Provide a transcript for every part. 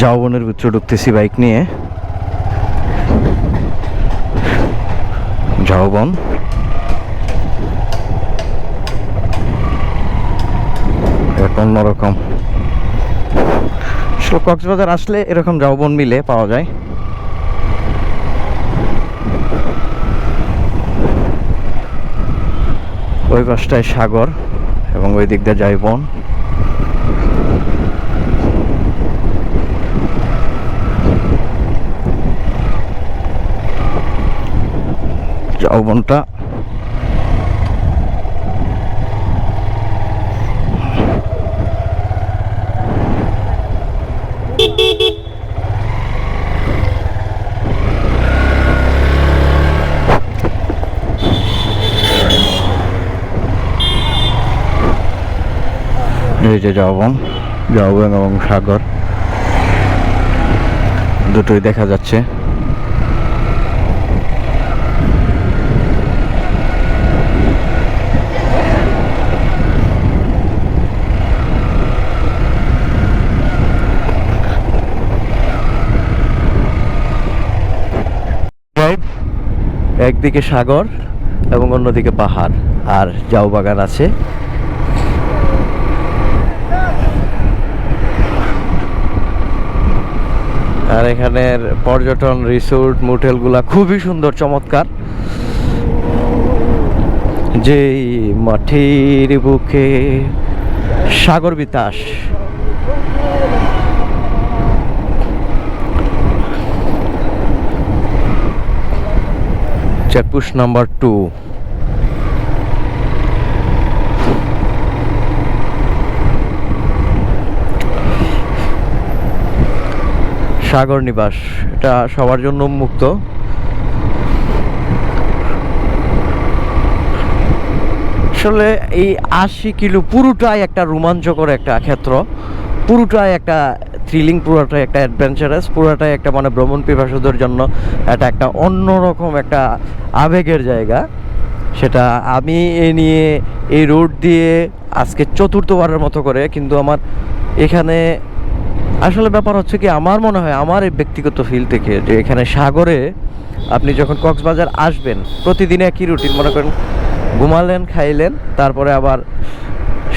জাওবনের ভিতরে ঢুকতেছি বাইক নিয়ে। ঝাউবন অন্যরকম। কক্সবাজার আসলে এরকম ঝাউবন মিলে পাওয়া যায়। ওই পাশটায় সাগর এবং ওই দিক দিয়ে যায় বন যৌবনটা এই যে যৌবন যৌবন এবং সাগর দুটোই দেখা যাচ্ছে। একদিকে সাগর এবং অন্যদিকে পাহাড়, আর জাউ বাগান আছে। আর এখানের পর্যটন রিসোর্ট, মোটেলগুলা খুবই সুন্দর, চমৎকার। যেই মাটির বুকে সাগর বিতাস। চেকপুশ নাম্বার টু সাগর নিবাস, এটা সবার জন্য উন্মুক্ত আসলে এই আশি কিলো পুরোটাই একটা রোমাঞ্চকর একটা ক্ষেত্র। পুরোটাই একটা থ্রিলিং পুরোটাই একটা অ্যাডভেঞ্চারাস পুরোটাই একটা মানে ভ্রমণ পিপাসুদের জন্য এটা একটা অন্যরকম একটা আবেগের জায়গা। সেটা আমি এ নিয়ে এই রোড দিয়ে আজকে চতুর্থবারের মতো করে, কিন্তু আমার এখানে আসলে ব্যাপার হচ্ছে কি, আমার মনে হয়, আমার এই ব্যক্তিগত ফিল থেকে যে এখানে সাগরে আপনি যখন কক্সবাজার আসবেন, প্রতিদিন একই রুটিন মনে করেন ঘুমালেন, খাইলেন, তারপরে আবার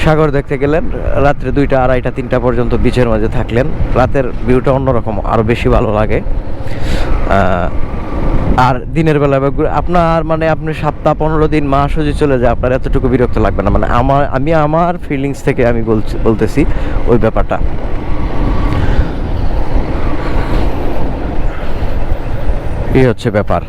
সাগর দেখতে গেলেন, রাত্রে দুইটা, আড়াইটা, তিনটা পর্যন্ত বিচের মাঝে থাকলেন। রাতের ভিউটা অন্যরকম আরও বেশি ভালো লাগে। আর দিনের বেলা আপনার মানে আপনি সপ্তাহ পনেরো দিন মাস যদি চলে যায়, আপনার এতটুকু বিরক্ত লাগবে না। মানে আমার, আমি আমার ফিলিংস থেকে আমি বলছি, বলতেছি ওই ব্যাপারটা। এই হচ্ছে ব্যাপার।